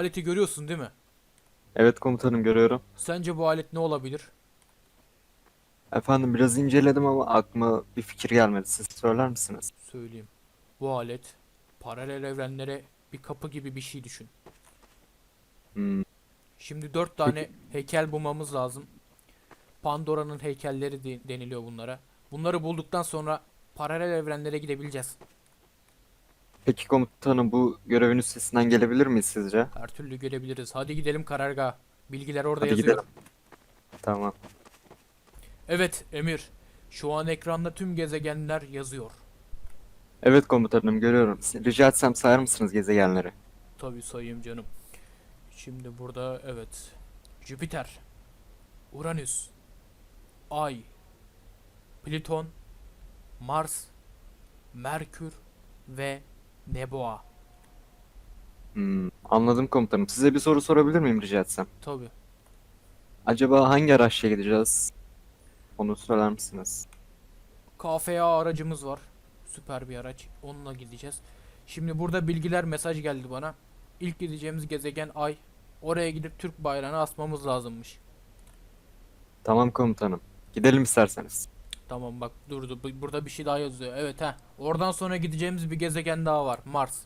Aleti görüyorsun değil mi? Evet komutanım görüyorum. Sence bu alet ne olabilir? Efendim biraz inceledim ama aklıma bir fikir gelmedi. Siz söyler misiniz? Söyleyeyim. Bu alet paralel evrenlere bir kapı gibi bir şey düşün. Hmm, Şimdi dört tane heykel bulmamız lazım. Pandora'nın heykelleri de- deniliyor bunlara. Bunları bulduktan sonra paralel evrenlere gidebileceğiz. Peki komutanım bu görevin üstesinden gelebilir miyiz sizce? Her türlü gelebiliriz. Hadi gidelim karargaha. Bilgiler orada Hadi yazıyor. gidelim. Tamam. Evet Emir. Şu an ekranda tüm gezegenler yazıyor. Evet komutanım görüyorum. Rica etsem sayar mısınız gezegenleri? Tabii sayayım canım. Şimdi burada evet. Jüpiter, Uranüs, Ay, Plüton, Mars, Merkür ve Neboa. Hmm, anladım komutanım. Size bir soru sorabilir miyim rica etsem? Tabii. Acaba hangi araçla gideceğiz? Onu söyler misiniz? KFA aracımız var. Süper bir araç. Onunla gideceğiz. Şimdi burada bilgiler mesaj geldi bana. İlk gideceğimiz gezegen Ay. Oraya gidip Türk bayrağını asmamız lazımmış. Tamam komutanım. Gidelim isterseniz. Tamam bak durdu. Bu- Burada bir şey daha yazıyor. Evet ha. Oradan sonra gideceğimiz bir gezegen daha var. Mars.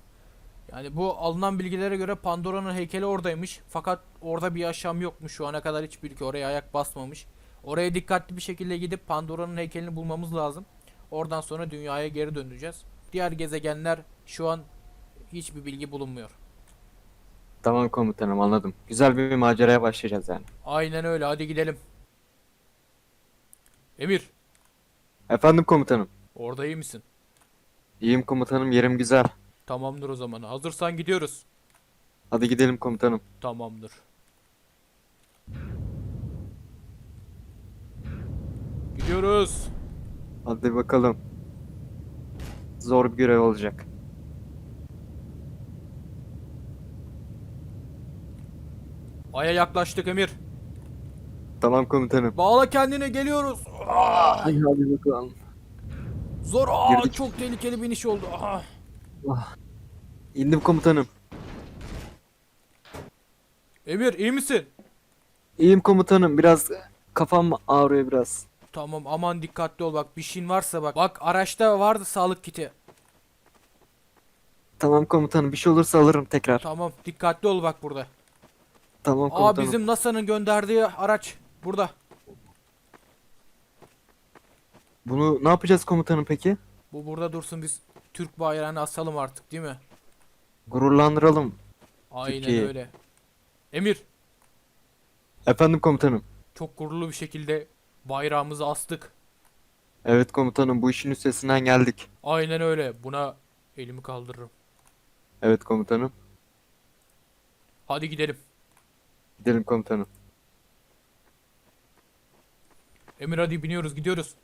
Yani bu alınan bilgilere göre Pandora'nın heykeli oradaymış. Fakat orada bir yaşam yokmuş. Şu ana kadar hiçbir ülke oraya ayak basmamış. Oraya dikkatli bir şekilde gidip Pandora'nın heykelini bulmamız lazım. Oradan sonra dünyaya geri döneceğiz. Diğer gezegenler şu an hiçbir bilgi bulunmuyor. Tamam komutanım anladım. Güzel bir maceraya başlayacağız yani. Aynen öyle. Hadi gidelim. Emir, Efendim komutanım. orada iyi misin? İyiyim komutanım yerim güzel. Tamamdır o zaman. Hazırsan gidiyoruz. Hadi gidelim komutanım. Tamamdır. Gidiyoruz. Hadi bakalım. Zor bir görev olacak. Aya yaklaştık Emir. Tamam komutanım. Bağla kendine geliyoruz. Ah, Hadi hadi bakalım. zor. Aa, Girdik. çok tehlikeli bir iniş oldu. Ah. İndim komutanım. Emir iyi misin? İyiyim komutanım. Biraz kafam ağrıyor biraz. Tamam aman dikkatli ol bak bir şeyin varsa bak. Bak araçta vardı sağlık kiti. Tamam komutanım. Bir şey olursa alırım tekrar. Tamam dikkatli ol bak burada. Tamam Aa komutanım. bizim NASA'nın gönderdiği araç burada. Bunu ne yapacağız komutanım peki? Bu burada dursun biz Türk bayrağını asalım artık değil mi? Gururlandıralım. Aynen Peki. öyle. Emir Efendim komutanım. çok gururlu bir şekilde bayrağımızı astık. Evet komutanım bu işin üstesinden geldik. Aynen öyle. Buna elimi kaldırırım. Evet komutanım. Hadi gidelim. Gidelim komutanım. Emir hadi biniyoruz gidiyoruz.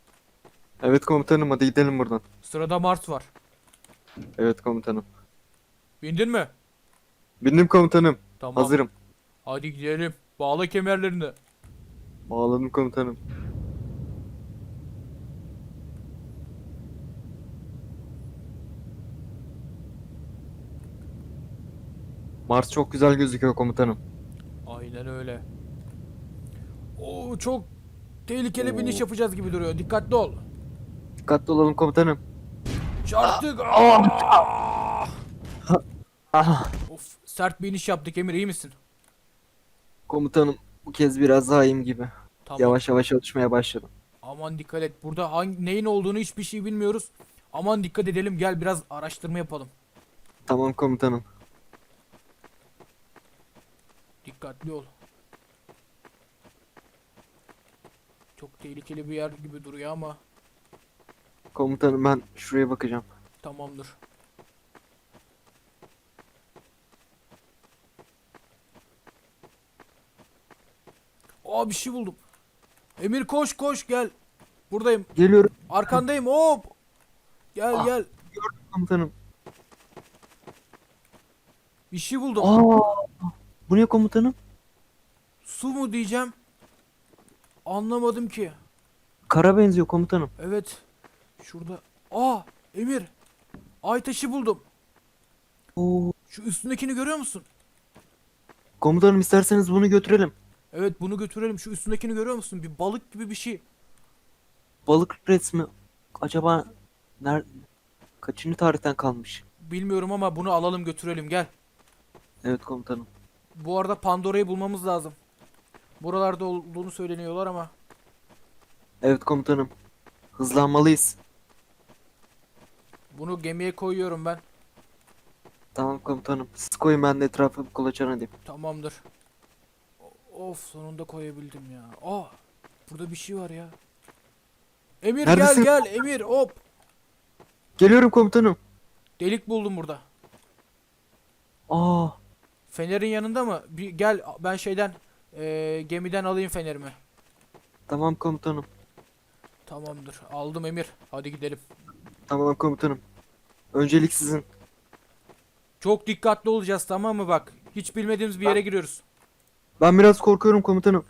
Evet komutanım hadi gidelim buradan. Sırada Mars var. Evet komutanım. Bindin mi? Bindim komutanım. Tamam. Hazırım. Hadi gidelim. Bağla kemerlerini. Bağladım komutanım. Mars çok güzel gözüküyor komutanım. Aynen öyle. Oo çok tehlikeli bir iniş yapacağız gibi duruyor. Dikkatli ol. Dikkatli olalım komutanım. Çarptık. Aa! Ah, Of sert bir iniş yaptık Emir iyi misin? komutanım bu kez biraz daha iyiyim gibi. Tamam. Yavaş yavaş çalışmaya başladım. Aman dikkat et. Burada hangi, neyin olduğunu hiçbir şey bilmiyoruz. Aman dikkat edelim. Gel biraz araştırma yapalım. Tamam komutanım. Dikkatli ol. Çok tehlikeli bir yer gibi duruyor ama Komutanım ben şuraya bakacağım. tamamdır. Aa bir şey buldum. Emir koş koş gel. Buradayım. Geliyorum Arkandayım. Hop. Gel Ah. gel. komutanım. Bir şey buldum. Aa, bu ne komutanım? Su mu diyeceğim? Anlamadım ki. Kara benziyor komutanım. Evet. Şurada. Aa Emir. Ay taşı buldum. Oo. Şu üstündekini görüyor musun? Komutanım isterseniz bunu götürelim. Evet bunu götürelim. Şu üstündekini görüyor musun? Bir balık gibi bir şey. Balık resmi. Acaba ner kaçıncı tarihten kalmış? Bilmiyorum ama bunu alalım götürelim gel. Evet komutanım. Bu arada Pandora'yı bulmamız lazım. Buralarda olduğunu söyleniyorlar ama. Evet komutanım. Hızlanmalıyız. Bunu gemiye koyuyorum ben. Tamam komutanım. Siz koyun ben de etrafı bir kolaçan edeyim. Tamamdır. Of sonunda koyabildim ya. Aa burada bir şey var ya. Emir Neredesin? gel gel Emir hop. Geliyorum komutanım. Delik buldum burada. Aa. Fenerin yanında mı? Bir gel ben şeyden eee, gemiden alayım fenerimi. Tamam komutanım. Tamamdır. Aldım Emir. Hadi gidelim. Tamam komutanım. Öncelik sizin. Çok dikkatli olacağız tamam mı bak? Hiç bilmediğimiz bir yere giriyoruz. Ben biraz korkuyorum komutanım.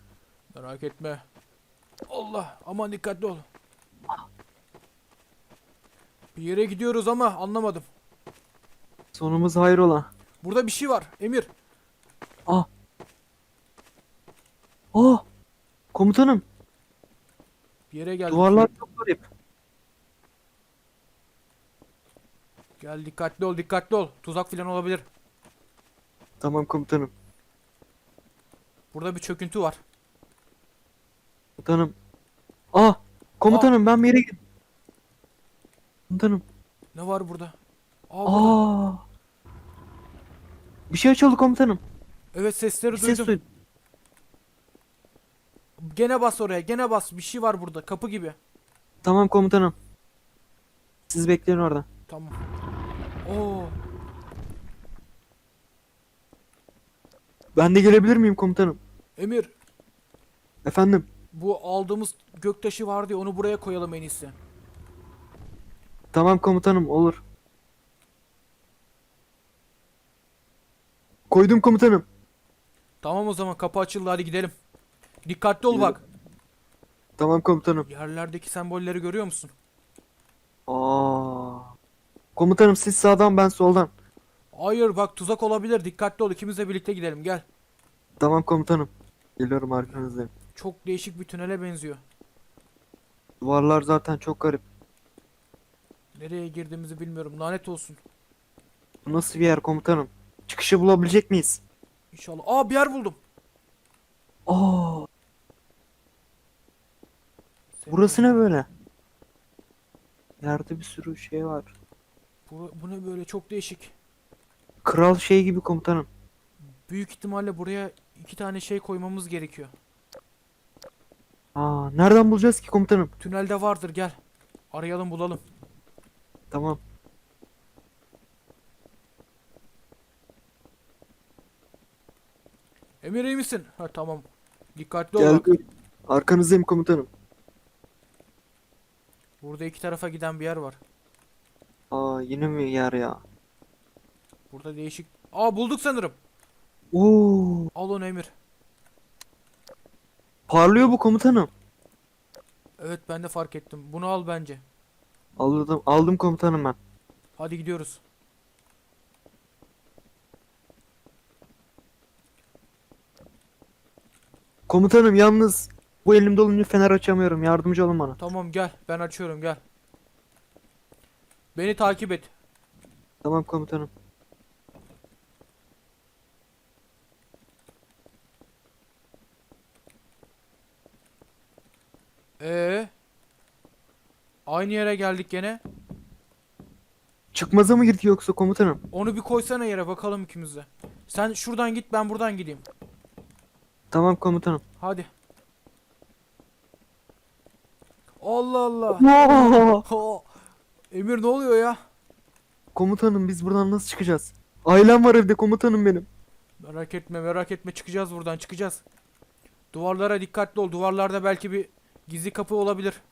Merak etme. Allah aman dikkatli ol. Bir yere gidiyoruz ama anlamadım. Sonumuz hayrola. Burada bir şey var Emir. Aa. Aa. Komutanım. Bir yere geldik. Duvarlar çok garip. Gel dikkatli ol dikkatli ol. Tuzak falan olabilir. Tamam komutanım. Burada bir çöküntü var. Komutanım. Aa. Komutanım ben bir yere gittim. Komutanım. Ne var burada? Aa, burada. Aa. Bir şey açıldı komutanım. Evet sesleri Bir ses duydum. duydum. Gene bas oraya gene bas. Bir şey var burada kapı gibi. Tamam komutanım. Siz bekleyin orada. Tamam. Oo. Ben de gelebilir miyim komutanım? Emir Efendim. bu aldığımız göktaşı vardı ya onu buraya koyalım en iyisi. Tamam komutanım olur. Koydum komutanım. Tamam o zaman kapı açıldı hadi gidelim. Dikkatli ol bak. Tamam komutanım. Yerlerdeki sembolleri görüyor musun? Aa. Komutanım siz sağdan ben soldan. Hayır bak tuzak olabilir. Dikkatli ol. İkimiz de birlikte gidelim. Gel. Tamam komutanım. Geliyorum arkanızdayım. Çok değişik bir tünele benziyor. Duvarlar zaten çok garip. Nereye girdiğimizi bilmiyorum. Lanet olsun. Bu nasıl bir yer komutanım? Çıkışı bulabilecek miyiz? İnşallah. Aa bir yer buldum. Aa. Burası ne böyle? Yerde bir sürü şey var. Bu, bu ne böyle çok değişik. Kral şey gibi komutanım. Büyük ihtimalle buraya iki tane şey koymamız gerekiyor. Aa, nereden bulacağız ki komutanım? Tünelde vardır gel. Arayalım bulalım. Tamam. Emir iyi misin? Ha tamam. Dikkatli ol bak. Geldim. Arkanızdayım komutanım. Burada iki tarafa giden bir yer var. Aa, yine mi yer ya? Burada değişik. Aa bulduk sanırım. Oo, Al onu Emir. parlıyor bu komutanım. Evet ben de fark ettim. Bunu al bence. Aldım, aldım komutanım ben. Hadi gidiyoruz. Komutanım yalnız bu elimde olunca fener açamıyorum. Yardımcı olun bana. Tamam gel. Ben açıyorum gel. Beni takip et. Tamam komutanım. Ee? Aynı yere geldik gene. Çıkmaza mı girdik yoksa komutanım? Onu bir koysana yere bakalım ikimiz de. Sen şuradan git ben buradan gideyim. Tamam komutanım. Hadi. Allah Allah. Oo! Emir ne oluyor ya? Komutanım biz buradan nasıl çıkacağız? Ailem var evde komutanım benim. Merak etme merak etme çıkacağız buradan çıkacağız. Duvarlara dikkatli ol. Duvarlarda belki bir gizli kapı olabilir.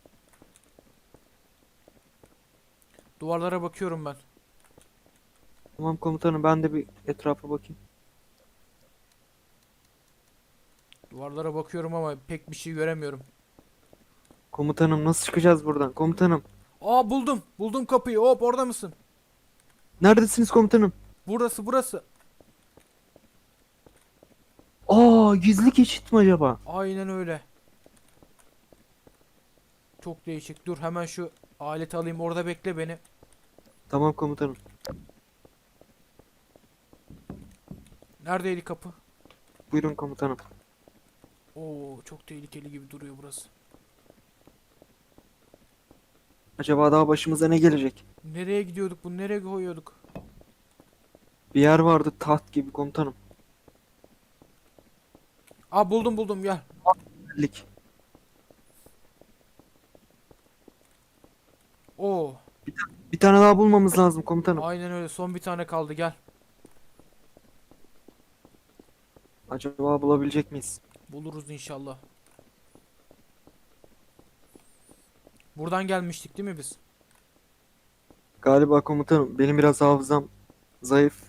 Duvarlara bakıyorum ben. Tamam komutanım ben de bir etrafa bakayım. Duvarlara bakıyorum ama pek bir şey göremiyorum. Komutanım nasıl çıkacağız buradan? Komutanım. Aa buldum. Buldum kapıyı. Hop orada mısın? Neredesiniz komutanım? Burası burası. Aa gizli geçit mi acaba? Aynen öyle. Çok değişik. Dur hemen şu aleti alayım. Orada bekle beni. Tamam komutanım. Neredeydi kapı? Buyurun komutanım. Oo çok tehlikeli gibi duruyor burası. Acaba daha başımıza ne gelecek? Nereye gidiyorduk? Bunu nereye koyuyorduk? Bir yer vardı taht gibi komutanım. Aa buldum buldum gel. Lik. Oo Bir tane daha bulmamız lazım komutanım. aynen öyle. Son bir tane kaldı gel. Acaba bulabilecek miyiz? Buluruz inşallah. Buradan gelmiştik değil mi biz? Galiba komutanım benim biraz hafızam zayıf.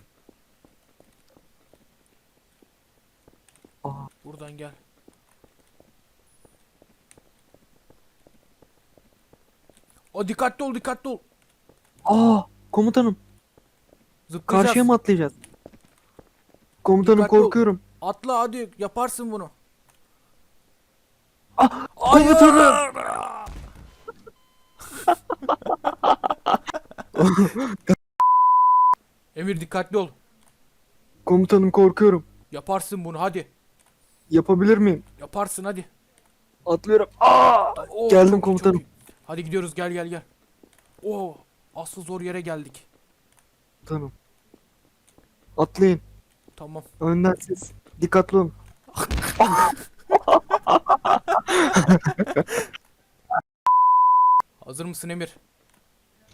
Aa, Buradan gel. O dikkatli ol dikkatli ol. aa komutanım Zıplayacağız. karşıya mı atlayacağız? Komutanım Dikkatli ol. korkuyorum. Atla hadi yaparsın bunu. Ah, komutanım. Emir dikkatli ol. Komutanım korkuyorum. Yaparsın bunu hadi. Yapabilir miyim? Yaparsın hadi. Atlıyorum. Aa! Oo, Geldim çok iyi, çok komutanım. iyi. Hadi gidiyoruz gel gel gel. Oo asıl zor yere geldik. Komutanım. Atlayın. Tamam. Önden siz. Dikkatli olun. Hazır mısın Emir?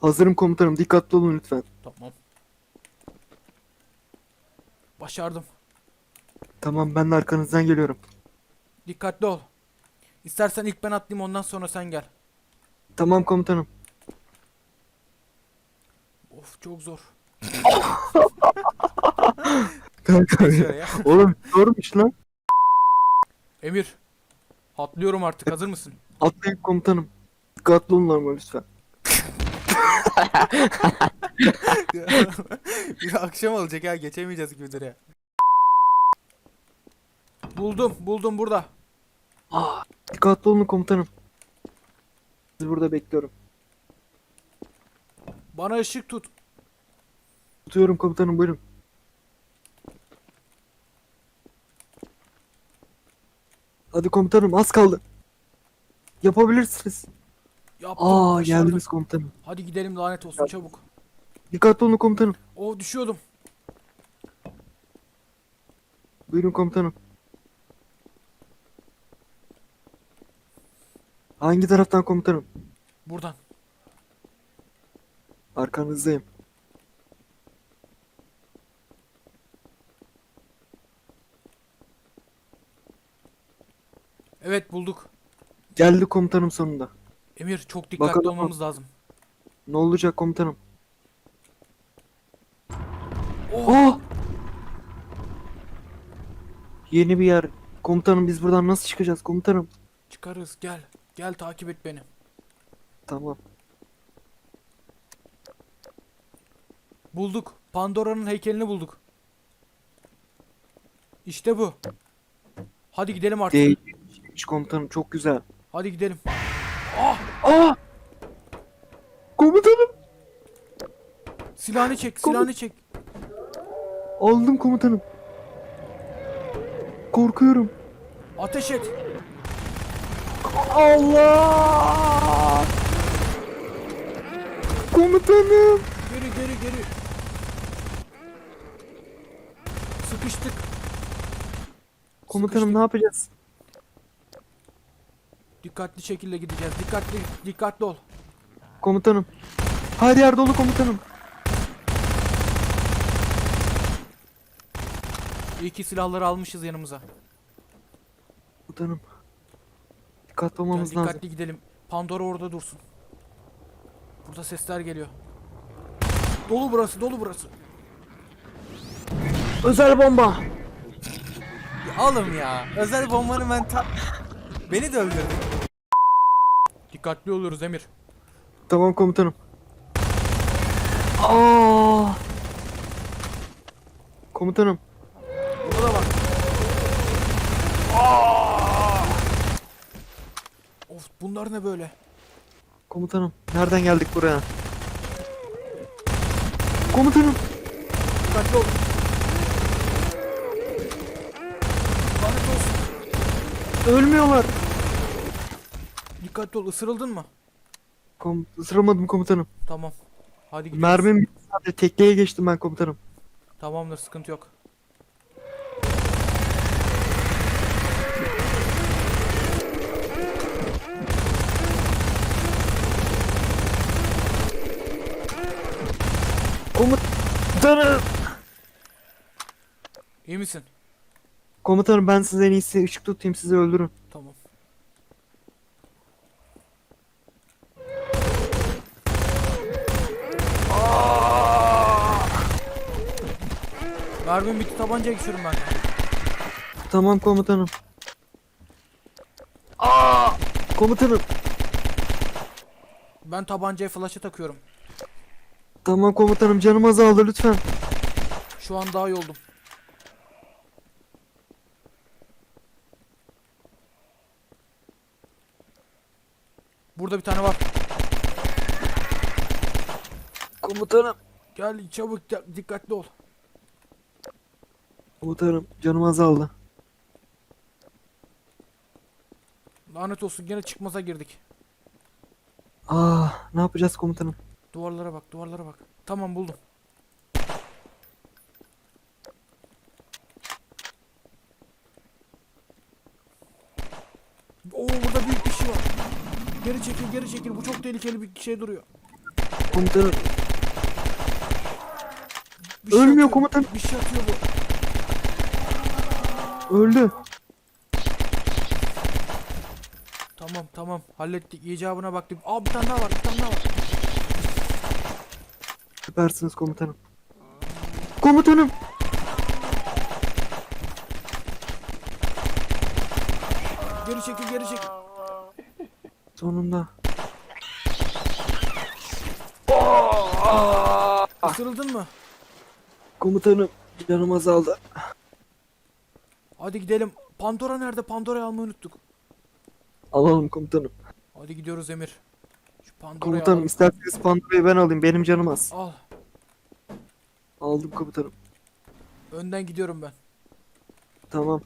Hazırım komutanım. Dikkatli olun lütfen. Tamam. Başardım. Tamam ben de arkanızdan geliyorum. Dikkatli ol. İstersen ilk ben atlayayım ondan sonra sen gel. Tamam komutanım. Of çok zor. Kanka Şöyle Oğlum zormuş lan. Emir. Atlıyorum artık hazır mısın? Atlayın komutanım. Dikkatli olun ama lütfen. Bir akşam olacak ha geçemeyeceğiz gibi duruyor. Buldum buldum burada. Dikkatli olun komutanım. Sizi burada bekliyorum. Bana ışık tut. Tutuyorum komutanım buyurun. Hadi komutanım az kaldı. Yapabilirsiniz. Yaptım Aa başardım. geldiniz komutanım. Hadi gidelim lanet olsun çabuk. Dikkatli olun komutanım. O düşüyordum. Buyurun komutanım. Hangi taraftan komutanım? Buradan. Arkanızdayım. Evet bulduk. Geldi komutanım sonunda. Emir çok dikkatli Bakalım. olmamız lazım. Ne olacak komutanım? Oh, Oh! Yeni bir yer. Komutanım biz buradan nasıl çıkacağız komutanım? çıkarız gel. Gel takip et beni. Tamam. Bulduk. Pandora'nın heykelini bulduk. İşte bu. Hadi gidelim artık. Değişmiş komutanım çok güzel. Hadi gidelim. Aa! Komutanım! Silahını çek, Komu- silahını çek. Aldım komutanım. Korkuyorum. Ateş et. Allah! Komutanım! Geri geri geri. Sıkıştık. Komutanım ne yapacağız? Dikkatli şekilde gideceğiz. Dikkatli, dikkatli ol. Komutanım. Her yer dolu komutanım. İyi ki silahları almışız yanımıza. Komutanım. Dikkatli olmamız lazım. dikkatli gidelim. Pandora orada dursun. Burada sesler geliyor. Dolu burası, dolu burası. Özel bomba. Oğlum ya. Özel bombanı ben ta... Beni de öldürdün. Dikkatli oluruz Emir. Tamam komutanım. Aa! Komutanım. Burada da var. Of bunlar ne böyle? Komutanım. Nereden geldik buraya? Komutanım. Dikkatli ol. Lanet olsun. Ölmüyorlar. Dikkatli ol. Isırıldın mı? Kom ısıramadım komutanım. Tamam. Hadi gidiyoruz. Mermim bitti sadece tekneye geçtim ben komutanım. Tamamdır sıkıntı yok. Komutanım. İyi misin? Komutanım ben size en iyisi ışık tutayım sizi öldürün. Tamam. Mermim bitti tabanca geçiyorum ben. Tamam komutanım. Aa! Komutanım. Ben tabancaya flash'ı takıyorum. Tamam komutanım canım azaldı lütfen. Şu an daha iyi oldum. Burada bir tane var. Komutanım. Gel çabuk di- dikkatli ol. Komutanım canım azaldı. Lanet olsun gene çıkmaza girdik. Aa, Ah, ne yapacağız komutanım? Duvarlara bak, duvarlara bak. Tamam buldum. Oo burada büyük bir şey var. Geri çekil, geri çekil. Bu çok tehlikeli bir şey duruyor. Komutanım Bir şey Ölmüyor atıyor, komutan. Bir şey atıyor bu. Öldü. Tamam tamam hallettik. icabına baktık. Aa bir tane daha var, bir tane daha var. Süpersiniz komutanım. Komutanım. Geri çekil, geri çekil. Sonunda. Isırıldın mı? Komutanım canım azaldı. Hadi gidelim. Pandora nerede? Pandora'yı almayı unuttuk. Alalım komutanım. Hadi gidiyoruz Emir. Şu Pandora'yı Komutanım alalım. isterseniz Pandora'yı ben alayım. Benim canım az. Al. Aldım komutanım. Önden gidiyorum ben. Tamam.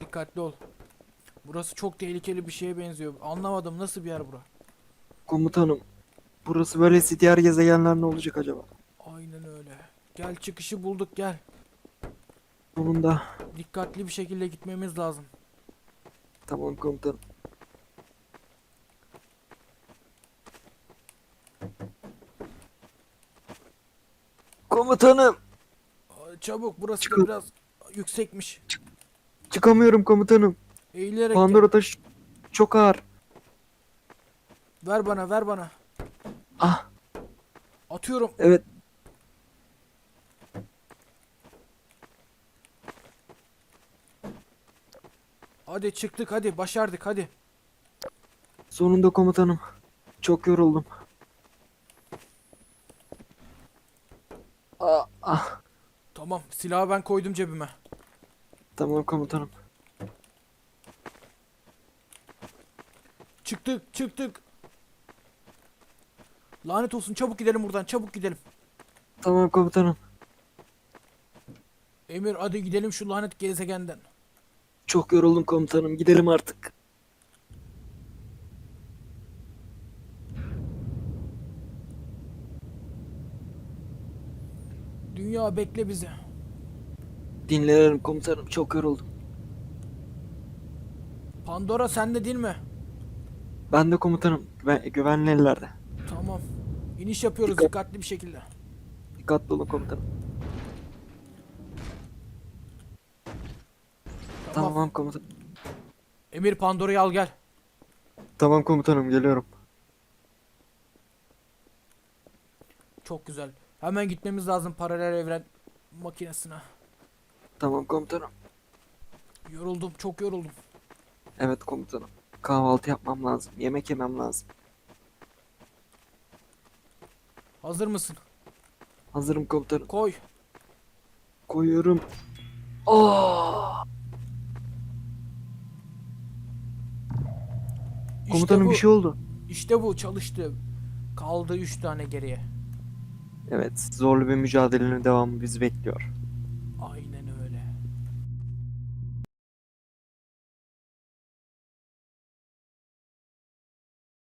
Dikkatli ol. Burası çok tehlikeli bir şeye benziyor. Anlamadım nasıl bir yer bura. Komutanım. Burası böylesi diğer gezegenler ne olacak acaba? Gel çıkışı bulduk gel. Sonunda. Dikkatli bir şekilde gitmemiz lazım. Tamam komutanım. Komutanım. Çabuk burası da Çıkın. biraz yüksekmiş. Çıkamıyorum komutanım. Eğilerek gel. Pandora taşı çok ağır. Ver bana ver bana. Ah Atıyorum. evet. Hadi çıktık hadi başardık hadi. Sonunda komutanım. Çok yoruldum. Ah, ah. Tamam silahı ben koydum cebime. Tamam komutanım. Çıktık çıktık. Lanet olsun çabuk gidelim buradan çabuk gidelim. Tamam komutanım. Emir hadi gidelim şu lanet gezegenden. Çok yoruldum komutanım. Gidelim artık. Dünya bekle bizi. Dinlenelim komutanım. Çok yoruldum. Pandora sende değil mi? Ben de komutanım. Güven güvenli ellerde. Tamam. İniş yapıyoruz Dikkat- dikkatli bir şekilde. Dikkatli olun komutanım. Tamam. Komutanım. Emir Pandora'yı al gel. Tamam komutanım geliyorum. Çok güzel. Hemen gitmemiz lazım paralel evren. makinesine. Tamam komutanım. Yoruldum, çok yoruldum. Evet komutanım. Kahvaltı yapmam lazım. Yemek yemem lazım. Hazır mısın? Hazırım komutanım. Koy. Koyuyorum. Aa! Komutanım bu, bir şey oldu. İşte bu çalıştı. Kaldı 3 tane geriye. Evet, zorlu bir mücadelenin devamı bizi bekliyor.